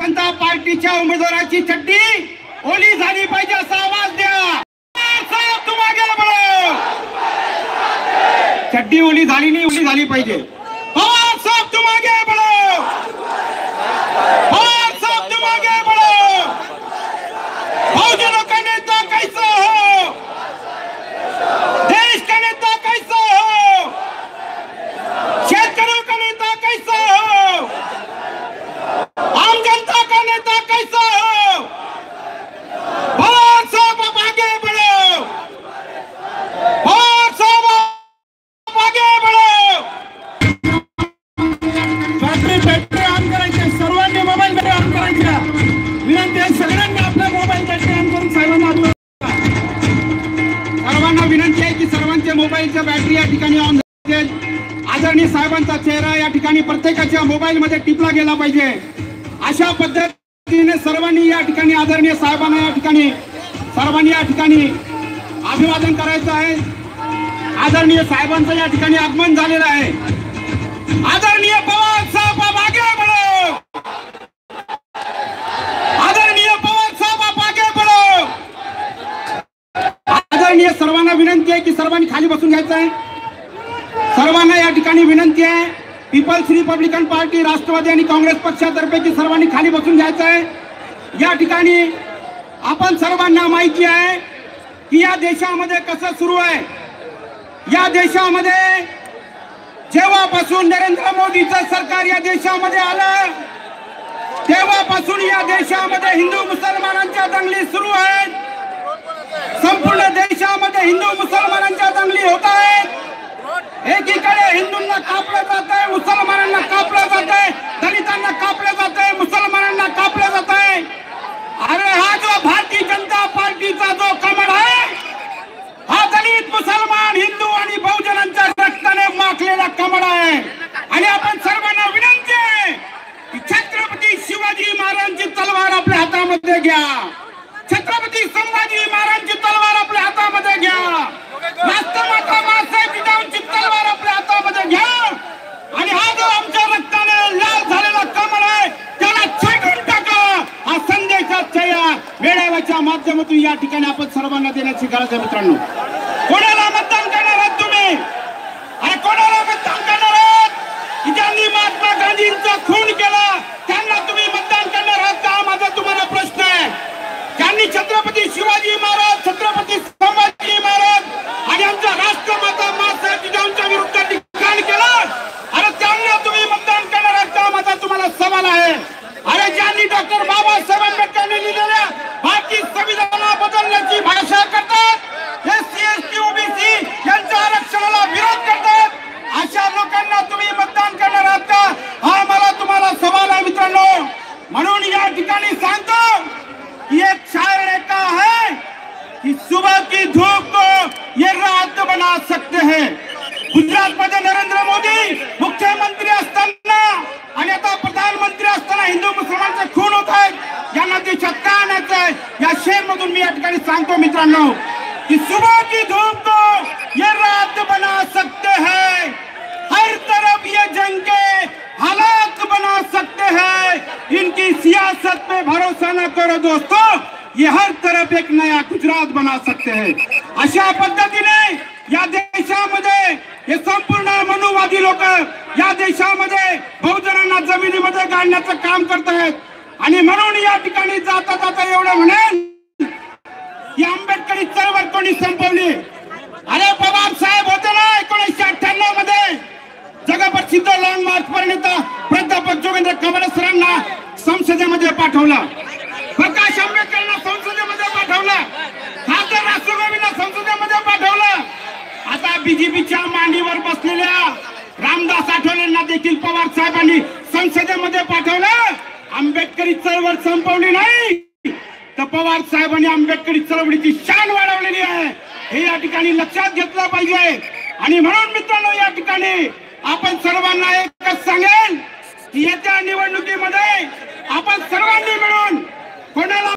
जनता पार्टीच्या उमेदवाराची चड्डी ओली झाली पाहिजे असा आवाज द्या. साहेब, तुम चड्डी ओली झाली नाही ओली झाली पाहिजे. प्रत्येकाच्या मोबाईलच्या बॅटरी या ठिकाणी ऑन आदरणीय साहेबांचा चेहरा या ठिकाणी प्रत्येकाच्या मोबाईल मध्ये टिपला गेला पाहिजे. अशा पद्धतीने सर्वांनी या ठिकाणी आदरणीय साहेबांना या ठिकाणी सर्वांनी या ठिकाणी अभिवादन करायचं आहे. आदरणीय साहेबांचं या ठिकाणी आगमन झालेलं आहे. आदरणीय पवार साहेब आप आगे बढ़ो आदरणीय पवार साहेब आप आगे बढ़ो आदरणीय सर्वांना की सर्वांनी खाली बसून घ्यायचं आहे. सर्वांना या ठिकाणी विनंती आहे. पीपल्स रिपब्लिकन पार्टी राष्ट्रवादी आणि काँग्रेस पक्षातर्फे की सर्वांनी खाली बसून घ्यायचं आहे. या ठिकाणी आपण सर्वांना माहिती आहे की या देशामध्ये कसं सुरू आहे. या देशामध्ये जेव्हापासून नरेंद्र मोदीचं सरकार या देशामध्ये आलं तेव्हापासून या देश हिंदू मुसलमानांच्या दंगली होत आहेत. एकीकडे हिंदूंना कापलं जात आहे मुसलमानांना कापलं जात आहे दलितांना कापलं जात आहे मुसलमानांना कापलं जात आहे. अरे हा जो भारतीय जनता पार्टीचा जो कमळ आहे हा दलित मुसलमान हिंदू आणि बहुजनांच्या रक्ताने माखलेला कमळ आहे. आणि आपण सर्वांना विनंती आहे की छत्रपती शिवाजी महाराजांची तलवार आपल्या हातामध्ये घ्या. छत्रपती संभाजी महाराजांची तलवार हातामध्ये घ्या. राष्ट्रमाता मासाहेब जिजाऊंची तलवार आपल्या हातामध्ये घ्या. आणि हा जो आमच्या रक्ताने लाल झालेला कमळ आहे त्याला छाटून टाका. हा संदेशाच्या या मेळाव्याच्या माध्यमातून या ठिकाणी आपण सर्वांना देण्याची गरज आहे मित्रांनो. कोणाला मतदान करणार आहात तुम्ही अरे कोणाला मतदान करणार आहात की ज्यांनी महात्मा गांधींचा खून केला त्यांना तुम्ही मतदान करणार आहात का हा माझा तुम्हाला प्रश्न आहे ज्यांनी छत्रपती शिवाजी महाराज छत्रपती संभाजी महाराज आणि आमच्या राष्ट्रमाता मासाहेब जिजाऊंच्या विरुद्ध ठिकाण केलं अरे त्यांना तुम्ही मतदान करणार आहात का हा माझा तुम्हाला आहे. अरे ज्यांनी डॉक्टर बाबासाहेब आंबेडकरांनी लिहिलेल्या बाकी संविधानाला बदलण्याची भाषा करतात हे सीएसटी ओबीसी यांच्या आरक्षणाला विरोध करतात. अशा लोकांना तुम्ही मतदान करणार आहात का? हा मला तुम्हाला सवाल आहे मित्रांनो. म्हणून या ठिकाणी सांगतो की एक शायर ने कहा है कि सुबह की धूप को ये रात बना सकते हैं. गुजरात मध्ये सांगतो मित्रांनो कि सुबह की धूप को ये रात बना सकते हैं। हर तरफ ये जंगे हालात बना सकते हैं। इनकी सियासत पे भरोसा न करो दोस्तों ये हर तरफ एक नया गुजरात बना सकते हैं। अशा पद्धतीने या देशामध्ये हे संपूर्ण मनुवादी लोक या देशामध्ये बहुजनांना जमिनीमध्ये गाडण्याचं काम करत आहेत आणि म्हणून या ठिकाणी जाता जाता एवढं म्हणेन चळवळ संपवली? अरे पवार साहेब होते ना एकोणीसशे अठ्ठ्याण्णवमध्ये. जगप्रसिद्ध लॉंग मार्च पर्यंत प्राध्यापक जोगेंद्र कमळे सरांना संसदेमध्ये पाठवलं. प्रकाश आंबेडकरांना संसदेमध्ये पाठवलं. खासदार राष्ट्रगोविंदला संसदेमध्ये पाठवलं. आता बीजेपीच्या मांडीवर बसलेल्या रामदास आठवलेंना देखील पवार साहेबांनी संसदेमध्ये पाठवलं. आंबेडकरी चळवळ संपवली नाही. तर पवार साहेबांनी आंबेडकरी चळवळीची शान वाढवलेली आहे. हे या ठिकाणी लक्षात घेतलं पाहिजे. आणि म्हणून मित्रांनो या ठिकाणी आपण सर्वांना एकच सांगेल की येत्या निवडणुकीमध्ये आपण सर्वांनी मिळून कोणाला